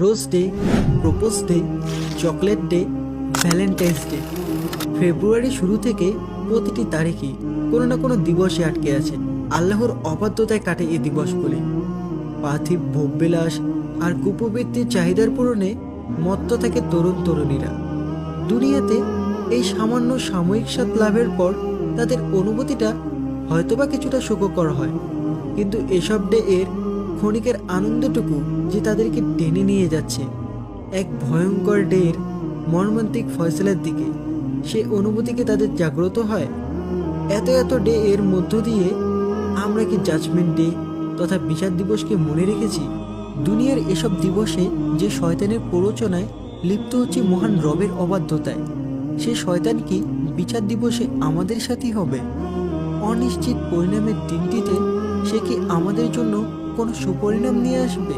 Rose day, propose day, chocolate day, valentine's day. February শুরু থেকে প্রতিটি তারিখই কোনো না কোনো দিবসে আটকে আছে আল্লাহর অবাধ্যতায় কাটে এই দিবসগুলি। পার্থিব ভোগবিলাস আর কুপবৃত্তির চাহিদার পূরণে মত্ত থাকে তরুণ তরুণীরা। দুনিয়াতে এই সামান্য সাময়িক স্বাদ লাভের পর তাদের অনুভূতিটা হয়তোবা কিছুটা সুখকর হয়। কিন্তু এসব ডে এর ক্ষণিকের আনন্দটুকু যে তাদেরকে টেনে নিয়ে যাচ্ছে। এক ভয়ঙ্কর ডে এর মর্মান্তিক ফয়সলার দিকে সে অনুভূতিকে তাদের জাগ্রত হয়। এত এত ডে এর মধ্য দিয়ে আমরা কি জাজমেন্ট ডে তথা বিচার দিবসকে মনে রেখেছি? দুনিয়ার এসব দিবসে যে শয়তানের প্ররোচনায় লিপ্ত হচ্ছে মহান রবের অবাধ্যতায়, সে শয়তান কি বিচার দিবসে আমাদের সাথেই হবে? অনিশ্চিত পরিণামের দিনটিতে সে কি আমাদের জন্য কোনো সুপরিণাম নিয়ে আসবে?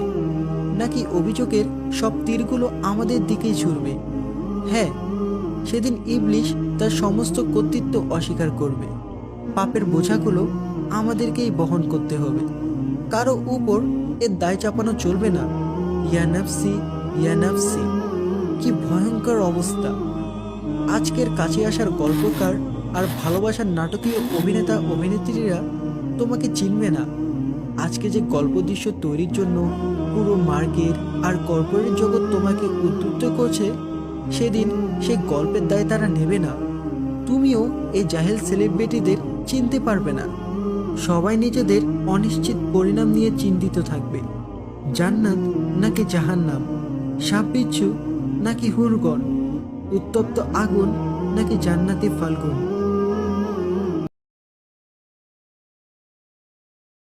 নাকি অভিযোগের সব তীরগুলো আমাদের দিকেই ছুড়বে হ্যাঁ সেদিন ইবলিশ তার সমস্ত কর্তৃত্ব অস্বীকার করবে। পাপের বোঝাগুলো আমাদেরকেই বহন করতে হবে। কারও উপর এর দায় চাপানো চলবে না। ইয়ানাফসি ইয়ানাফসি কি ভয়ঙ্কর অবস্থা। আজকের কাছে আসার গল্পকার আর ভালোবাসার নাটকীয় অভিনেতা, অভিনেত্রীরা তোমাকে চিনবে না। আজকে যে গল্প দৃশ্য তৈরির জন্য পুরো মার্কেট আর কর্পোরেট জগৎ তোমাকে উদ্বুদ্ধ করছে, সেদিন সেই গল্পের দায় তারা নেবে না। তুমিও এই জাহেল সেলিব্রিটিদের চিনতে পারবে না। সবাই নিজেদের অনিশ্চিত পরিণাম নিয়ে চিন্তিত থাকবে। জান্নাত নাকি জাহান্নাম, সাপবিচ্ছু নাকি হুরগণ, উত্তপ্ত আগুন নাকি জান্নাতি ফাল্গুন।